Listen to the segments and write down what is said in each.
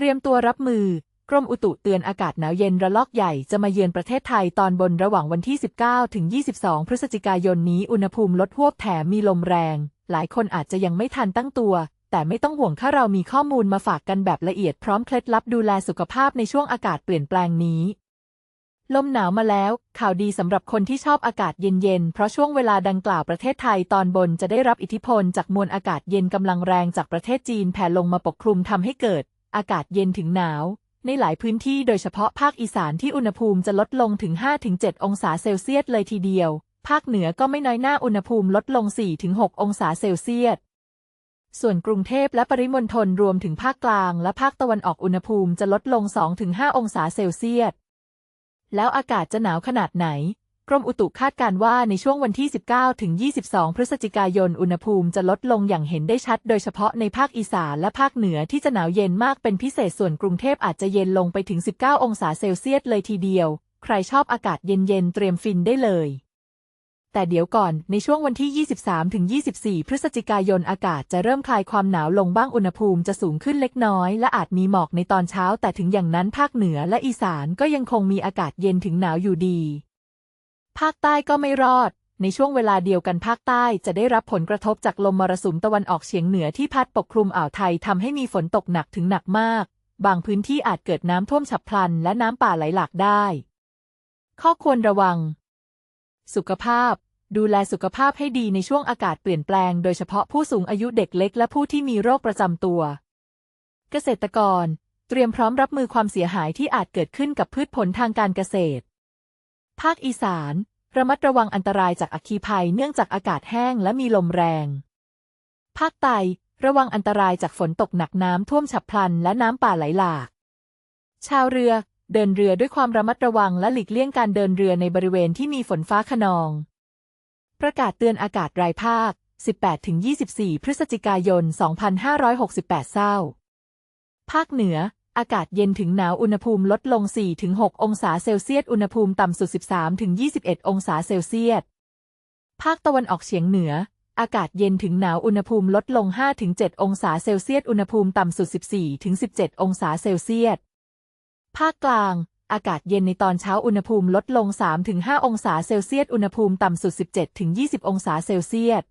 เตรียมตัวรับมือกรมอุตุเตือนอากาศหนาวเย็นระลอกใหญ่จะมาเยือนประเทศไทยตอนบนระหว่างวันที่ 19 ถึง 22 พฤศจิกายนนี้อุณหภูมิลดหวบแถมมีลมแรง หลายคนอาจจะยังไม่ทันตั้งตัว แต่ไม่ต้องห่วงถ้าเรามีข้อมูลมาฝากกันแบบละเอียดพร้อมเคล็ดลับดูแลสุขภาพในช่วงอากาศเปลี่ยนแปลงนี้ ลมหนาวมาแล้ว ข่าวดีสำหรับคนที่ชอบอากาศเย็นๆ เพราะช่วงเวลาดังกล่าวประเทศไทยตอนบนจะได้รับอิทธิพลจากมวลอากาศเย็นกำลังแรงจากประเทศจีนแผ่ลงมาปกคลุมทำให้เกิด อากาศเย็นถึงหนาว ในหลายพื้นที่โดยเฉพาะภาคอีสานที่อุณหภูมิจะลดลงถึง 5-7 องศาเซลเซียสเลยทีเดียว ภาคเหนือก็ไม่น้อยหน้าอุณหภูมิลดลง 4-6 องศาเซลเซียส ส่วนกรุงเทพและปริมณฑลรวมถึงภาคกลางและภาคตะวันออกอุณหภูมิจะลดลง 2-5 องศาเซลเซียส แล้วอากาศจะหนาวขนาดไหน กรมอุตุคาดการว่าในช่วงวันที่ 19 ถึง 22 พฤศจิกายน อุณหภูมิจะลดลงอย่างเห็นได้ชัด โดยเฉพาะในภาคอีสานและภาคเหนือที่จะหนาวเย็นมากเป็นพิเศษ ส่วนกรุงเทพอาจจะเย็นลงไปถึง 19 องศาเซลเซียสเลยทีเดียว ใครชอบอากาศเย็นๆ เตรียมฟินได้เลย แต่เดี๋ยวก่อน ในช่วงวันที่ 23 ถึง 24 พฤศจิกายนอากาศจะเริ่มคลายความหนาวลงบ้าง อุณหภูมิจะสูงขึ้นเล็กน้อย และอาจมีหมอกในตอนเช้า แต่ถึงอย่างนั้นภาคเหนือและอีสานก็ยังคงมีอากาศเย็นถึงหนาวอยู่ดี ภาคใต้ก็ไม่รอด ในช่วงเวลาเดียวกันภาคใต้จะได้รับผลกระทบจากลมมรสุมตะวันออกเฉียงเหนือที่พัดปกคลุมอ่าวไทยทำให้มีฝนตกหนักถึงหนักมาก บางพื้นที่อาจเกิดน้ำท่วมฉับพลัน และน้ำป่าไหลหลากได้ ข้อควรระวัง สุขภาพ ดูแลสุขภาพให้ดีในช่วงอากาศเปลี่ยนแปลง โดยเฉพาะผู้สูงอายุเด็กเล็ก และผู้ที่มีโรคประจำตัว เกษตรกร เตรียมพร้อมรับมือความเสียหายที่อาจเกิดขึ้นกับพืชผลทางการเกษตร ภาคอีสาน ระมัดระวังอันตรายจากอัคคีภัยเนื่องจากอากาศแห้งและมีลมแรง ภาคใต้ระวังอันตรายจากฝนตกหนักน้ำท่วมฉับพลันและน้ำป่าไหลหลาก ชาวเรือ เดินเรือด้วยความระมัดระวังและหลีกเลี่ยงการเดินเรือในบริเวณที่มีฝนฟ้าขนอง ประกาศเตือนอากาศรายภาค 18-24 พฤศจิกายน 2568 เศร้า ภาคเหนือ อากาศเย็นถึงหนาวอุณหภูมิลดลง 4-6 องศาเซลเซียส อุณหภูมิต่ำสุด 13-21 องศาเซลเซียส ภาคตะวันออกเฉียงเหนือ อากาศเย็นถึงหนาวอุณหภูมิลดลง 5-7 องศาเซลเซียส อุณหภูมิต่ำสุด 14-17 องศาเซลเซียส ภาคกลาง อากาศเย็นในตอนเช้าอุณหภูมิลดลง 3-5 องศาเซลเซียส อุณหภูมิต่ำสุด 17-20 องศาเซลเซียส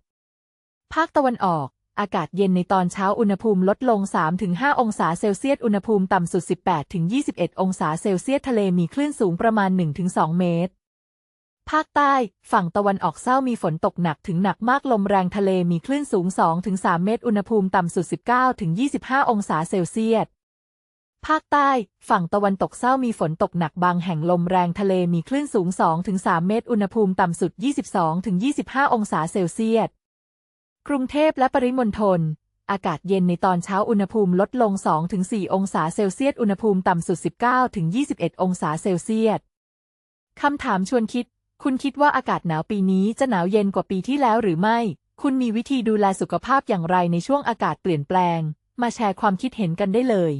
ภาคตะวันออก อากาศเย็นในตอนเช้าอุณหภูมิลดลง 3-5 องศาเซลเซียส อุณหภูมิต่ำสุด 18-21 องศาเซลเซียส ทะเลมีคลื่นสูงประมาณ 1-2 เมตร ภาคใต้ ฝั่งตะวันออกเศร้ามีฝนตกหนักถึงหนักมากลมแรงทะเลมีคลื่นสูง 2-3 เมตร อุณหภูมิต่ำสุด 19-25 องศาเซลเซียสภาคใต้ ฝั่งตะวันตกเศร้ามีฝนตกหนักบางแห่งลมแรงทะเลมีคลื่นสูง 2-3 เมตร อุณหภูมิต่ำสุด 22-25 องศาเซลเซียส กรุงเทพและปริมณฑลอากาศเย็นในตอนเช้าอุณหภูมิลดลง 2-4 องศาเซลเซียส อุณหภูมิต่ำสุด 19-21 องศาเซลเซียส คำถามชวนคิด คุณคิดว่าอากาศหนาวปีนี้จะหนาวเย็นกว่าปีที่แล้วหรือไม่ คุณมีวิธีดูแลสุขภาพอย่างไรในช่วงอากาศเปลี่ยนแปลง มาแชร์ความคิดเห็นกันได้เลย